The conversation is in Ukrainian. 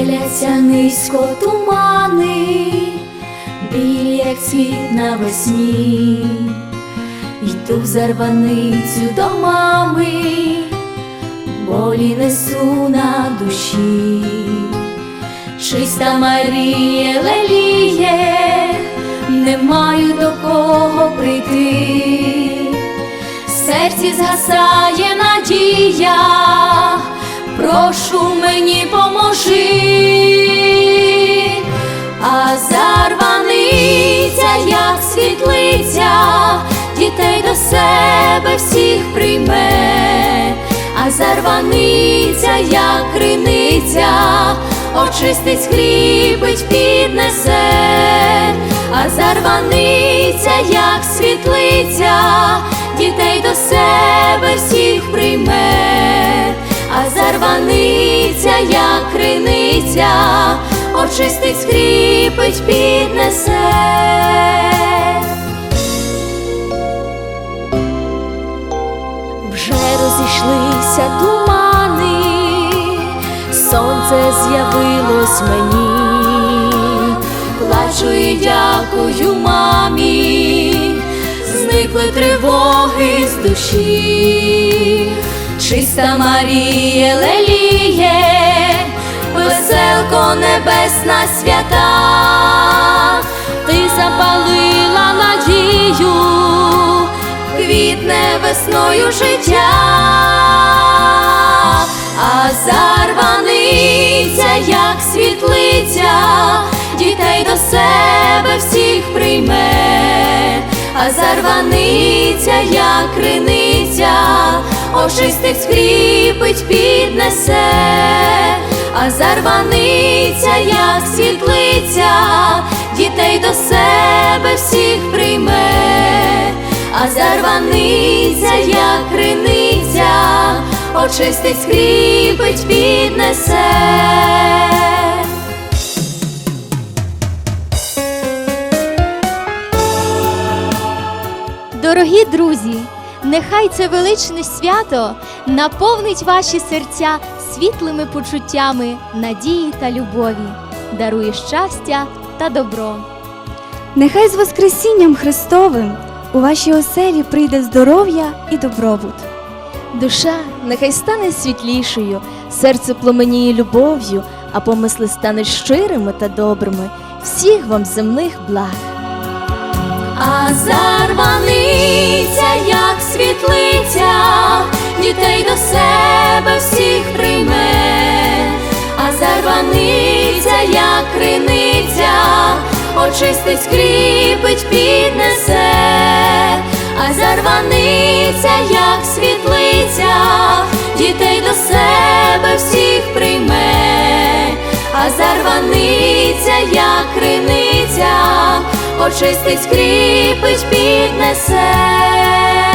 Стеляться низько тумани, білі, як цвіт навесні, йду в зарваницю до мами, болі несу на душі, чиста Марія леліє, не маю до кого прийти, в серці згасає надія світлиця, дітей до себе всіх прийме, а зарваниця, як криниця, очистить, скріпить, піднесе, а зарваниця, як світлиця, дітей до себе всіх прийме. А зарваниця, як криниця, очистить, скріпить, піднесе. Вже розійшлися тумани, сонце з'явилось мені, плачу і дякую мамі, зникли тривоги з душі чиста Марія леліє, небесна свята, ти запалила надію, квітне весною життя, а зарваниця, як світлиця, дітей до себе всіх прийме, а зарваниця, як криниця очистить, скріпить, піднесе, а зарваниця, як світлиця, дітей до себе всіх прийме, а зарваниця, як криниця, очистить, скріпить, піднесе. Дорогі друзі, нехай це величне свято наповнить ваші серця світлими почуттями надії та любові, дарує щастя та добро. Нехай з Воскресінням Христовим у вашій оселі прийде здоров'я і добробут. Душа нехай стане світлішою, серце пломеніє любов'ю, а помисли стануть щирими та добрими. Всіх вам земних благ. А зарваниця, як світлиця, дітей до себе всіх прийме, а як криниця, очистить, скріпить, піднесе, а зарваниця, як світлиця, дітей до себе всіх прийме, а зарваниця, як криниця очистить, скріпить, піднесе.